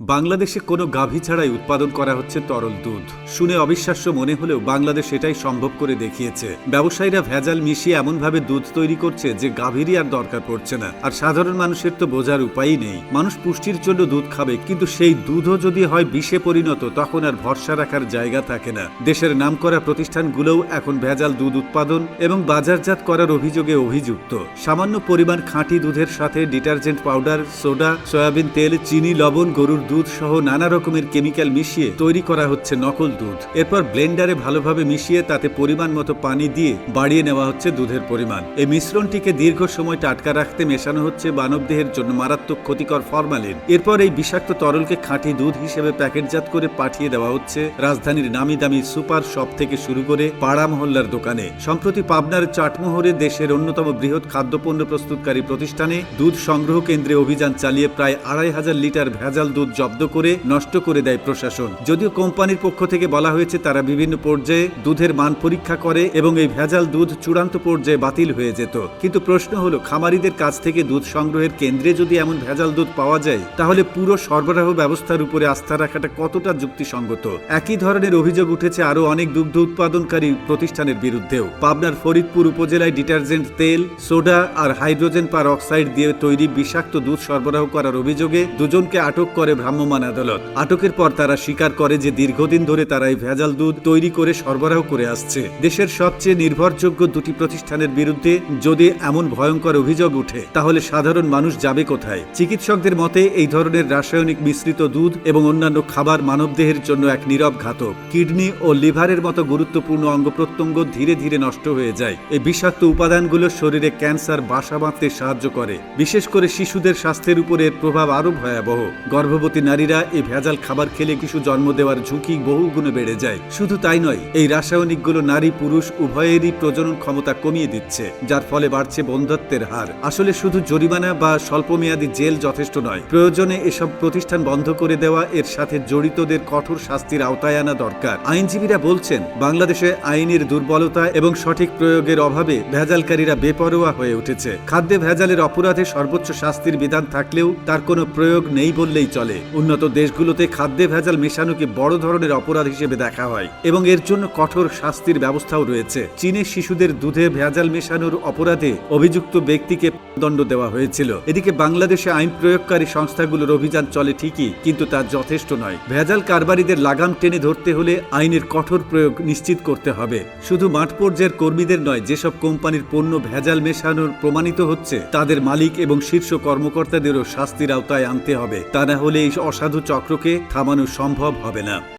বাংলাদেশে কোনো গাভী ছাড়াই উৎপাদন করা হচ্ছে তরল দুধ। শুনে অবিশ্বাস্য মনে হলেও বাংলাদেশ এটাই সম্ভব করে দেখিয়েছে। ব্যবসায়ীরা ভেজাল মিশিয়ে এমনভাবে দুধ তৈরি করছে যে গাভীরই আর দরকার পড়ছে না। আর সাধারণ মানুষের তো বোঝার উপায়ই নেই। মানুষ পুষ্টির জন্য দুধ খাবে, কিন্তু সেই দুধও যদি হয় বিষে পরিণত, তখন আর ভরসা রাখার জায়গা থাকে না। দেশের নামকরা প্রতিষ্ঠানগুলোও এখন ভেজাল দুধ উৎপাদন এবং বাজারজাত করার অভিযোগে অভিযুক্ত। সামান্য পরিমাণ খাঁটি দুধের সাথে ডিটারজেন্ট পাউডার, সোডা, সয়াবিন তেল, চিনি, লবণ, গরুর দুধ সহ নানা রকমের কেমিক্যাল মিশিয়ে তৈরি করা হচ্ছে নকল দুধ। এরপর ব্লেন্ডারে ভালোভাবে মিশিয়ে তাতে পরিমাণ মতো পানি দিয়ে বাড়িয়ে নেওয়া হচ্ছে দুধের পরিমাণ। এই মিশ্রণটিকে দীর্ঘ সময় টাটকা রাখতে মেশানো হচ্ছে মানবদেহের জন্য মারাত্মক ক্ষতিকর ফরমালিন। এরপর এই বিষাক্ত তরলকে খাঁটি দুধ হিসেবে প্যাকেটজাত করে পাঠিয়ে দেওয়া হচ্ছে রাজধানীর নামি দামি সুপার শপ থেকে শুরু করে পাড়া মহল্লার দোকানে। সম্প্রতি পাবনার চাটমোহরে দেশের অন্যতম বৃহৎ খাদ্যপণ্য প্রস্তুতকারী প্রতিষ্ঠানে দুধ সংগ্রহ কেন্দ্রে অভিযান চালিয়ে প্রায় আড়াই হাজার লিটার ভেজাল দুধ জব্দ করে নষ্ট করে দেয় প্রশাসন। যদিও কোম্পানির পক্ষ থেকে বলা হয়েছে, তারা বিভিন্ন পর্যায়ে দুধের মান পরীক্ষা করে এবং এই ভেজাল দুধ চূড়ান্ত পর্যায়ে বাতিল হয়ে যেত। কিন্তু প্রশ্ন হলো, খামারিদের কাছ থেকে দুধ সংগ্রহের কেন্দ্রে যদি এমন ভেজাল দুধ পাওয়া যায়, তাহলে পুরো সরবরাহ ব্যবস্থার উপরে আস্থা রাখাটা কতটা যুক্তিসঙ্গত? একই ধরনের অভিযোগ উঠেছে আরও অনেক দুগ্ধ উৎপাদনকারী প্রতিষ্ঠানের বিরুদ্ধেও। পাবনার ফরিদপুর উপজেলায় ডিটারজেন্ট তেল, সোডা আর হাইড্রোজেন পার অক্সাইড দিয়ে তৈরি বিষাক্ত দুধ সরবরাহ করার অভিযোগে দুজনকে আটক করে ভ্রাম্যমাণ আদালত। আটকের পর তারা স্বীকার করে যে দীর্ঘদিন ধরে তারা এই ভেজাল দুধ তৈরি করে সরবরাহ করে আসছে। দেশের সবচেয়ে নির্ভরযোগ্য দুটি প্রতিষ্ঠানের বিরুদ্ধে যদি এমন ভয়ঙ্কর অভিযোগ উঠে তাহলে সাধারণ মানুষ যাবে কোথায়? চিকিৎসকদের মতে, এই ধরনের রাসায়নিক মিশ্রিত দুধ এবং অন্যান্য খাবার মানবদেহের জন্য এক নীরব ঘাতক। কিডনি ও লিভারের মতো গুরুত্বপূর্ণ অঙ্গ প্রত্যঙ্গ ধীরে ধীরে নষ্ট হয়ে যায়। এই বিষাক্ত উপাদানগুলো শরীরে ক্যান্সার, বাসা বাঁধতে সাহায্য করে। বিশেষ করে শিশুদের স্বাস্থ্যের উপর এর প্রভাব আরও ভয়াবহ। গর্ভবতী নারীরা এই ভেজাল খাবার খেলে শিশু জন্ম দেওয়ার ঝুঁকি বহু গুণে বেড়ে যায়। শুধু তাই নয়, এই রাসায়নিকগুলো নারী, পুরুষ, উভয়েরই প্রজনন ক্ষমতা কমিয়ে দিচ্ছে, যার ফলে বাড়ছে বন্ধত্বের হার। আসলে শুধু জরিমানা বা স্বল্পমেয়াদী জেল যথেষ্ট নয়, প্রয়োজনে এসব প্রতিষ্ঠান বন্ধ করে দেওয়া, এর সাথে জড়িতদের কঠোর শাস্তির আওতায় আনা দরকার। আইনজীবীরা বলছেন, বাংলাদেশে আইনের দুর্বলতা এবং সঠিক প্রয়োগের অভাবে ভেজালকারীরা বেপরোয়া হয়ে উঠেছে। খাদ্যে ভেজালের অপরাধে সর্বোচ্চ শাস্তির বিধান থাকলেও তার কোনো প্রয়োগ নেই বললেই চলে। উন্নত দেশগুলোতে খাদ্যে ভেজাল মেশানোকে বড় ধরনের অপরাধ হিসেবে দেখা হয় এবং এর জন্য কঠোর শাস্তির ব্যবস্থাও রয়েছে। চীনের শিশুদের দুধে ভেজাল মেশানোর অপরাধে অভিযুক্ত ব্যক্তিকে দণ্ড দেওয়া হয়েছিল। এদিকে বাংলাদেশে আইন প্রয়োগকারী সংস্থাগুলোর অভিযান চলে ঠিকই, কিন্তু তা যথেষ্ট নয়। ভেজাল কারবারিদের লাগাম টেনে ধরতে হলে আইনের কঠোর প্রয়োগ নিশ্চিত করতে হবে। শুধু মাঠ পর্যায়ের কর্মীদের নয়, যেসব কোম্পানির পণ্য ভেজাল মেশানোর প্রমাণিত হচ্ছে, তাদের মালিক এবং শীর্ষ কর্মকর্তাদেরও শাস্তির আওতায় আনতে হবে। তা না হলে এই অসাধু চক্রকে থামানো সম্ভব হবে না।